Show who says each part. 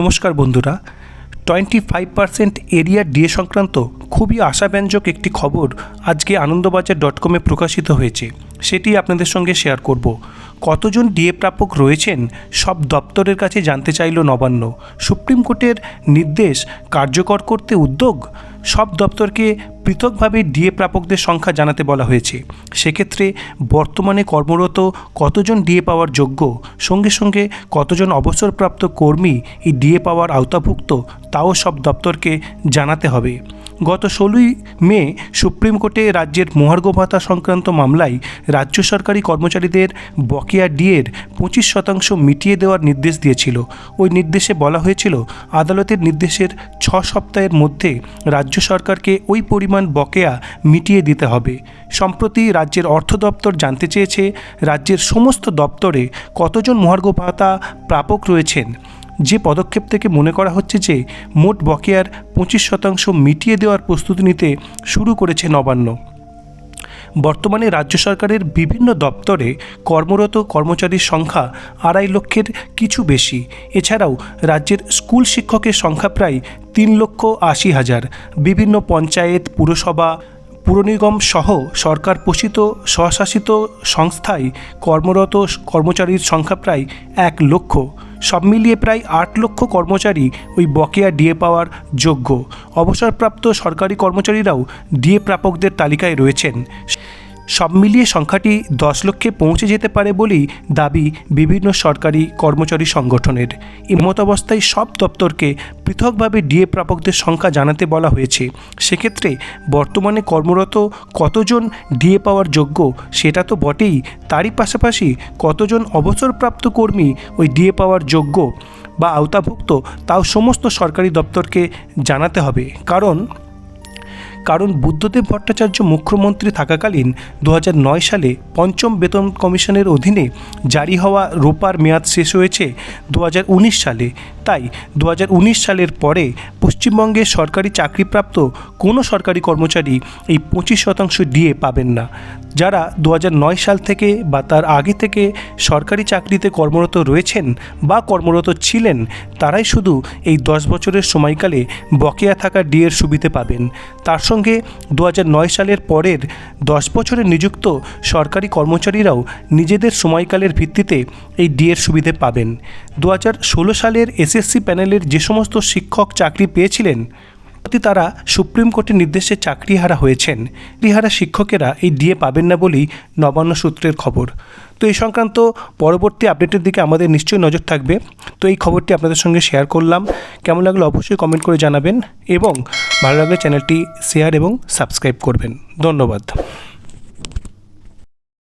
Speaker 1: নমস্কার বন্ধুরা। Twenty five percent arrear DA সংক্রান্ত খুবই আশাব্যঞ্জক একটি খবর আজকে আনন্দবাজার ডট কমে প্রকাশিত হয়েছে। সেটি আপনাদের সঙ্গে শেয়ার করব। কতজন ডিএ প্রাপক রয়েছেন সব দপ্তরের কাছে জানতে চাইল নবান্ন। সুপ্রিম কোর্টের নির্দেশ কার্যকর করতে উদ্যোগ? সব দপ্তরকে পৃথকভাবে ডিএ প্রাপকদের সংখ্যা জানাতে বলা হয়েছে। সেক্ষেত্রে বর্তমানে কর্মরত কতজন ডিএ পাওয়ার যোগ্য? সঙ্গে সঙ্গে কতজন অবসরপ্রাপ্ত কর্মী এই ডিএ পাওয়ার আওতাভুক্ত? তাও সব দপ্তরকে জানাতে হবে। গত ষোলোই মে সুপ্রিম কোর্টে রাজ্যের মহার্ঘ ভাতা সংক্রান্ত মামলায় রাজ্য সরকারি কর্মচারীদের বকেয়া ডিএর পঁচিশ শতাংশ মিটিয়ে দেওয়ার নির্দেশ দিয়েছিল। ওই নির্দেশে বলা হয়েছিল, আদালতের নির্দেশের ছ সপ্তাহের মধ্যে রাজ্য সরকারকে ওই পরিমাণ বকেয়া মিটিয়ে দিতে হবে। সম্প্রতি রাজ্যের অর্থ দপ্তর জানতে চেয়েছে, রাজ্যের সমস্ত দপ্তরে কতজন মহার্ঘ ভাতা প্রাপক রয়েছেন। যে পদক্ষেপ থেকে মনে করা হচ্ছে যে মোট বকেয়ার পঁচিশ শতাংশ মিটিয়ে দেওয়ার প্রস্তুতি নিতে শুরু করেছে নবান্ন। বর্তমানে রাজ্য সরকারের বিভিন্ন দপ্তরে কর্মরত কর্মচারীর সংখ্যা আড়াই লক্ষের কিছু বেশি। এছাড়াও রাজ্যের স্কুল শিক্ষকের সংখ্যা প্রায় তিন লক্ষ আশি হাজার। বিভিন্ন পঞ্চায়েত, পুরসভা পুরনিগম সহ সরকার পোষিত স্বশাসিত সংস্থায় কর্মরত কর্মচারীর সংখ্যা প্রায় এক লক্ষ। সব মিলিয়ে প্রায় আট লক্ষ কর্মচারী ওই বকেয়া ডিএ পাওয়ার যোগ্য। অবসরপ্রাপ্ত সরকারি কর্মচারীরাও ডিএ প্রাপকদের তালিকায় রয়েছেন। সব মিলিয়ে সংখ্যাটি দশ লক্ষে পৌঁছে যেতে পারে বলেই দাবি বিভিন্ন সরকারি কর্মচারী সংগঠনের। এমতাবস্থায় সব দপ্তরকে পৃথকভাবে ডিএ প্রাপকদের সংখ্যা জানাতে বলা হয়েছে। সেক্ষেত্রে বর্তমানে কর্মরত কতজন ডিএ পাওয়ার যোগ্য সেটা তো বটেই। তারই পাশাপাশি কতজন অবসরপ্রাপ্ত কর্মী ওই ডিএ পাওয়ার যোগ্য বা আওতাভুক্ত তাও সমস্ত সরকারি দপ্তরকে জানাতে হবে। কারণ কারণ বুদ্ধদেব ভট্টাচার্য মুখ্যমন্ত্রী থাকাকালীন দু হাজার নয় সালে পঞ্চম বেতন কমিশনের অধীনে জারি হওয়া রোপার মেয়াদ শেষ হয়েছে দু হাজার উনিশ সালে। তাই দু হাজার উনিশ সালের পরে পশ্চিমবঙ্গে সরকারি চাকরিপ্রাপ্ত কোনো সরকারি কর্মচারী এই পঁচিশ শতাংশ ডিএ পাবেন না। যারা দু হাজার নয় সাল থেকে বা তার আগে থেকে সরকারি চাকরিতে কর্মরত রয়েছেন বা কর্মরত ছিলেন, তারাই শুধু এই দশ বছরের সময়কালে বকেয়া থাকা ডিএর সুবিধে পাবেন। তার সঙ্গে দু হাজার নয় সালের পরের দশ বছরে নিযুক্ত সরকারি কর্মচারীরাও নিজেদের সময়কালের ভিত্তিতে এই ডিএর সুবিধে পাবেন। দু হাজার ষোলো সালের এসএসসি প্যানেলের যে সমস্ত শিক্ষক চাকরি পেয়েছিলেন তারা সুপ্রিম কোর্টের নির্দেশে চাকরিহারা হয়েছেন। চাকরিহারা শিক্ষকেরা এই ডিএ পাবেন না বলেই নবান্ন সূত্রের খবর। তো এই সংক্রান্ত পরবর্তী আপডেটের দিকে আমাদের নিশ্চয়ই নজর থাকবে। তো এই খবরটি আপনাদের সঙ্গে শেয়ার করলাম। কেমন লাগল অবশ্যই কমেন্ট করে জানাবেন এবং ভালো লাগলে চ্যানেলটি শেয়ার এবং সাবস্ক্রাইব করবেন। ধন্যবাদ।